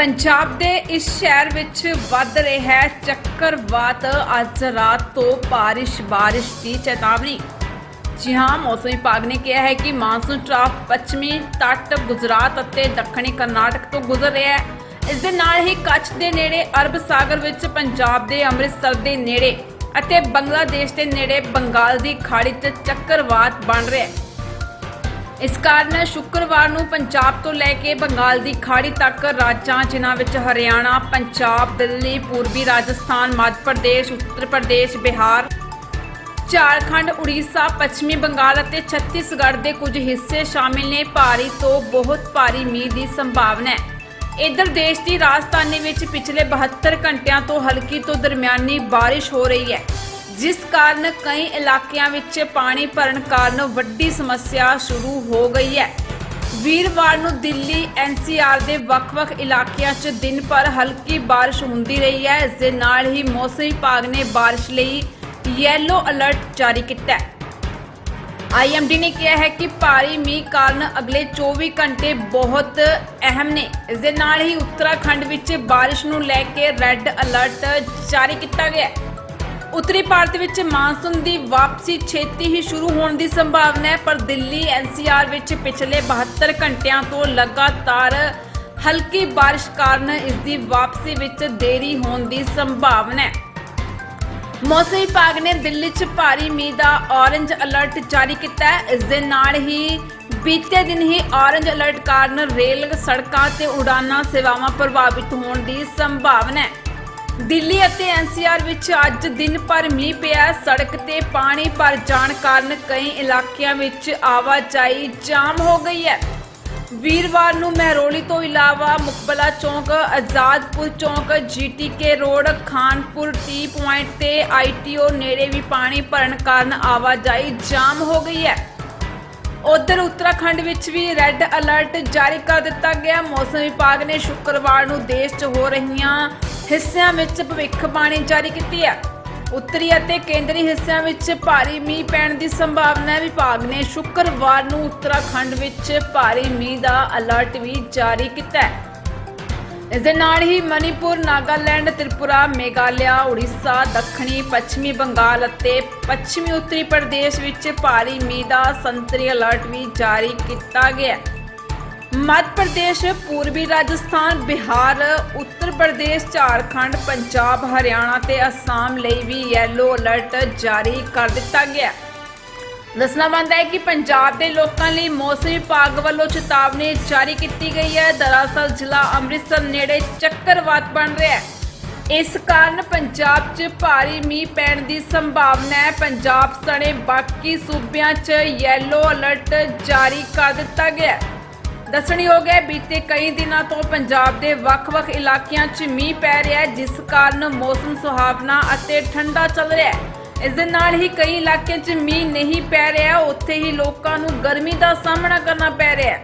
ਪੰਜਾਬ ਦੇ ਇਸ ਸ਼ਹਿਰ ਵਿੱਚ ਵੱਧ ਰਿਹਾ ਹੈ ਚੱਕਰਵਾਤ। ਅੱਜ ਰਾਤ ਤੋਂ ਬਾਰਿਸ਼ ਬਾਰਿਸ਼ ਦੀ ਚੇਤਾਵਨੀ। ਜੀ ਹਾਂ, ਮੌਸਮ ਵਿਭਾਗ ਨੇ ਕਿਹਾ ਹੈ ਕਿ ਮਾਨਸੂਨ ਟਰਾਫ ਪੱਛਮੀ ਤੱਟ, ਗੁਜਰਾਤ ਅਤੇ ਦੱਖਣੀ ਕਰਨਾਟਕ ਤੋਂ ਗੁਜ਼ਰ ਰਿਹਾ ਹੈ। ਇਸ ਦੇ ਨਾਲ ਹੀ ਕੱਛ ਦੇ ਨੇੜੇ, ਅਰਬ ਸਾਗਰ ਵਿੱਚ ਪੰਜਾਬ ਦੇ ਅੰਮ੍ਰਿਤਸਰ ਦੇ ਨੇੜੇ ਅਤੇ ਬੰਗਲਾਦੇਸ਼ ਦੇ ਨੇੜੇ ਬੰਗਾਲ ਦੀ ਖਾੜੀ 'ਚ ਚੱਕਰਵਾਤ ਬਣ ਰਿਹਾ ਹੈ। ਇਸ ਕਾਰਨ ਸ਼ੁੱਕਰਵਾਰ ਨੂੰ ਪੰਜਾਬ ਤੋਂ ਲੈ ਕੇ ਬੰਗਾਲ ਦੀ ਖਾੜੀ ਤੱਕ ਰਾਜਾਂ ਜਿਨ੍ਹਾਂ ਵਿੱਚ ਹਰਿਆਣਾ, ਪੰਜਾਬ, ਦਿੱਲੀ, ਪੂਰਬੀ ਰਾਜਸਥਾਨ, ਮੱਧ ਪ੍ਰਦੇਸ਼, ਉੱਤਰ ਪ੍ਰਦੇਸ਼, ਬਿਹਾਰ, ਝਾਰਖੰਡ, ਉੜੀਸਾ, ਪੱਛਮੀ ਬੰਗਾਲ ਅਤੇ ਛੱਤੀਸਗੜ੍ਹ ਦੇ ਕੁਝ ਹਿੱਸੇ ਸ਼ਾਮਿਲ ਨੇ ਭਾਰੀ ਤੋਂ ਬਹੁਤ ਭਾਰੀ ਮੀਂਹ ਦੀ ਸੰਭਾਵਨਾ ਹੈ। ਇਧਰ ਦੇਸ਼ ਦੀ ਰਾਜਧਾਨੀ ਵਿੱਚ ਪਿਛਲੇ 72 ਘੰਟਿਆਂ ਤੋਂ ਹਲਕੀ ਤੋਂ ਦਰਮਿਆਨੀ ਬਾਰਿਸ਼ ਹੋ ਰਹੀ ਹੈ। ਜਿਸ ਕਾਰਨ ਕਈ ਇਲਾਕਿਆਂ ਵਿੱਚ ਪਾਣੀ ਭਰਨ ਕਾਰਨ ਵੱਡੀ ਸਮੱਸਿਆ ਸ਼ੁਰੂ ਹੋ ਗਈ ਹੈ। ਵੀਰਵਾਰ ਨੂੰ ਦਿੱਲੀ ਐਨਸੀਆਰ ਦੇ ਵੱਖ-ਵੱਖ ਇਲਾਕਿਆਂ 'ਚ ਦਿਨ ਭਰ ਹਲਕੀ ਬਾਰਿਸ਼ ਹੁੰਦੀ ਰਹੀ ਹੈ। ਇਸ ਦੇ ਨਾਲ ਹੀ ਮੌਸਮ ਵਿਭਾਗ ਨੇ ਬਾਰਿਸ਼ ਲਈ ਯੈਲੋ ਅਲਰਟ ਜਾਰੀ ਕੀਤਾ ਹੈ। ਆਈਐਮਡੀ ਨੇ ਕਿਹਾ ਹੈ ਕਿ ਭਾਰੀ ਮੀਂਹ ਕਾਰਨ ਅਗਲੇ 24 ਘੰਟੇ ਬਹੁਤ ਅਹਿਮ ਨੇ। ਇਸ ਦੇ ਨਾਲ ਹੀ ਉੱਤਰਾਖੰਡ ਵਿੱਚ ਬਾਰਿਸ਼ ਨੂੰ ਲੈ ਕੇ ਰੈੱਡ ਅਲਰਟ ਜਾਰੀ ਕੀਤਾ ਗਿਆ ਹੈ। ਉੱਤਰੀ ਭਾਰਤ ਵਿੱਚ ਮਾਨਸੂਨ ਦੀ ਵਾਪਸੀ ਛੇਤੀ ਹੀ ਸ਼ੁਰੂ ਹੋਣ ਦੀ ਸੰਭਾਵਨਾ ਹੈ, ਪਰ ਦਿੱਲੀ ਐਨਸੀਆਰ ਵਿੱਚ ਪਿਛਲੇ 72 ਘੰਟਿਆਂ ਤੋਂ ਲਗਾਤਾਰ ਹਲਕੀ ਬਾਰਿਸ਼ ਕਾਰਨ ਇਸ ਦੀ ਵਾਪਸੀ ਵਿੱਚ ਦੇਰੀ ਹੋਣ ਦੀ ਸੰਭਾਵਨਾ ਹੈ। ਮੌਸਮ ਵਿਭਾਗ ਨੇ ਦਿੱਲੀ 'ਚ ਭਾਰੀ ਮੀਂਹ ਦਾ ਔਰੰਜ ਅਲਰਟ ਜਾਰੀ ਕੀਤਾ ਹੈ। ਇਸ ਦੇ ਨਾਲ ਹੀ ਬੀਤੇ ਦਿਨ ਹੀ ਔਰੰਜ ਅਲਰਟ ਕਾਰਨ ਰੇਲ ਸੜਕਾਂ ਤੇ ਉਡਾਨਾਂ ਸੇਵਾਵਾਂ ਪ੍ਰਭਾਵਿਤ ਹੋਣ ਦੀ ਸੰਭਾਵਨਾ ਹੈ। ਦਿੱਲੀ ਅਤੇ ਐਨਸੀਆਰ ਵਿੱਚ ਅੱਜ ਦਿਨ ਭਰ ਮੀਂਹ ਪਿਆ। ਸੜਕ ਤੇ ਪਾਣੀ ਭਰ ਜਾਣ ਕਾਰਨ ਕਈ ਇਲਾਕਿਆਂ ਵਿੱਚ ਆਵਾਜਾਈ ਜਾਮ ਹੋ ਗਈ ਹੈ। ਵੀਰਵਾਰ ਨੂੰ ਮਹਿਰੋਲੀ ਤੋਂ ਇਲਾਵਾ ਮੁਕਬਲਾ ਚੌਂਕ, ਆਜ਼ਾਦਪੁਰ ਚੌਂਕ, GTK road, Khanpur T point ਤੇ ਆਈਟੀਓ ਨੇੜੇ ਵੀ ਪਾਣੀ ਭਰਨ ਕਾਰਨ ਆਵਾਜਾਈ ਜਾਮ ਹੋ ਗਈ ਹੈ। ਉਧਰ ਉੱਤਰਾਖੰਡ ਵਿੱਚ ਵੀ ਰੈੱਡ ਅਲਰਟ ਜਾਰੀ ਕਰ ਦਿੱਤਾ ਗਿਆ। ਮੌਸਮ ਵਿਭਾਗ ਨੇ ਸ਼ੁੱਕਰਵਾਰ ਨੂੰ ਦੇਸ਼ 'ਚ ਹੋ ਰਹੀਆਂ ਹਿੱਸਿਆਂ ਵਿੱਚ ਭਵਿੱਖਬਾਣੀ ਜਾਰੀ ਕੀਤੀ ਹੈ। ਉੱਤਰੀ ਅਤੇ ਕੇਂਦਰੀ ਹਿੱਸਿਆਂ ਵਿੱਚ ਭਾਰੀ ਮੀਂਹ ਪੈਣ ਦੀ ਸੰਭਾਵਨਾ ਹੈ। ਵਿਭਾਗ ਨੇ ਸ਼ੁੱਕਰਵਾਰ ਨੂੰ ਉੱਤਰਾਖੰਡ ਵਿੱਚ ਭਾਰੀ ਮੀਂਹ ਦਾ ਅਲਰਟ ਵੀ ਜਾਰੀ ਕੀਤਾ ਹੈ। ਇਸ ਦੇ ਨਾਲ ਹੀ ਮਨੀਪੁਰ, ਨਾਗਾਲੈਂਡ, ਤ੍ਰਿਪੁਰਾ, ਮੇਘਾਲਿਆ, ਉੜੀਸਾ, ਦੱਖਣੀ, ਪੱਛਮੀ ਬੰਗਾਲ ਅਤੇ ਪੱਛਮੀ ਉੱਤਰੀ ਪ੍ਰਦੇਸ਼ ਵਿੱਚ ਭਾਰੀ ਮੀਂਹ ਦਾ ਸੰਤਰੀ ਅਲਰਟ ਵੀ ਜਾਰੀ ਕੀਤਾ ਗਿਆ ਹੈ। ਮੱਧ ਪ੍ਰਦੇਸ਼, ਪੂਰਬੀ ਰਾਜਸਥਾਨ, ਬਿਹਾਰ, ਉੱਤਰ ਪ੍ਰਦੇਸ਼, ਝਾਰਖੰਡ, ਪੰਜਾਬ, ਹਰਿਆਣਾ ਤੇ ਅਸਾਮ ਲਈ ਵੀ ਯੈਲੋ ਅਲਰਟ ਜਾਰੀ ਕਰ ਦਿੱਤਾ ਗਿਆ ਦੱਸਣਾ ਬੰਦਾ ਹੈ ਕਿ ਪੰਜਾਬ ਦੇ ਲੋਕਾਂ ਲਈ ਮੌਸਮ ਵਿਭਾਗ ਵੱਲੋਂ ਚੇਤਾਵਨੀ ਜਾਰੀ ਕੀਤੀ ਗਈ ਹੈ। ਦਰਅਸਲ ਜ਼ਿਲ੍ਹਾ ਅੰਮ੍ਰਿਤਸਰ ਨੇੜੇ ਚੱਕਰਵਾਤ ਬਣ ਰਿਹਾ ਹੈ। ਇਸ ਕਾਰਨ ਪੰਜਾਬ 'ਚ ਭਾਰੀ ਮੀਂਹ ਪੈਣ ਦੀ ਸੰਭਾਵਨਾ ਹੈ। ਪੰਜਾਬ ਸਣੇ ਬਾਕੀ ਸੂਬਿਆਂ 'ਚ ਯੈਲੋ ਅਲਰਟ ਜਾਰੀ ਕਰ ਦਿੱਤਾ ਗਿਆ ਦੱਸਣਯੋਗ ਹੈ, ਬੀਤੇ ਕਈ ਦਿਨਾਂ ਤੋਂ ਪੰਜਾਬ ਦੇ ਵੱਖ-ਵੱਖ ਇਲਾਕਿਆਂ 'ਚ ਮੀਂਹ ਪੈ ਰਿਹਾ ਹੈ, ਜਿਸ ਕਾਰਨ ਮੌਸਮ ਸੁਹਾਵਣਾ ਅਤੇ ਠੰਡਾ ਚੱਲ ਰਿਹਾ ਹੈ। ਇਸ ਦੇ ਨਾਲ ਹੀ ਕਈ ਇਲਾਕਿਆਂ 'ਚ ਮੀਂਹ ਨਹੀਂ ਪੈ ਰਿਹਾ, ਉੱਥੇ ਹੀ ਲੋਕਾਂ ਨੂੰ ਗਰਮੀ ਦਾ ਸਾਹਮਣਾ ਕਰਨਾ ਪੈ ਰਿਹਾ ਹੈ।